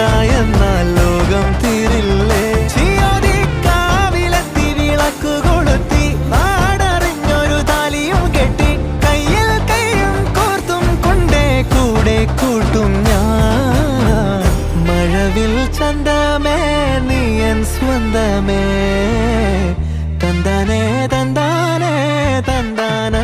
ഉണ്ടായെന്നാൽ ലോകം തീരില്ലേ? ചിയോതി കാവിലെത്തി വിളക്ക് കൊളുത്തി നാടറിഞ്ഞൊരു താലിയും കെട്ടി കയ്യിൽ കൈയും കോർത്തും കൊണ്ടേ കൂടെ കൂട്ടും ഞാൻ. മഴവിൽ ചന്തമേ നീയൻ സ്വന്തമേ. തന്താനേ തന്താനേ തന്താന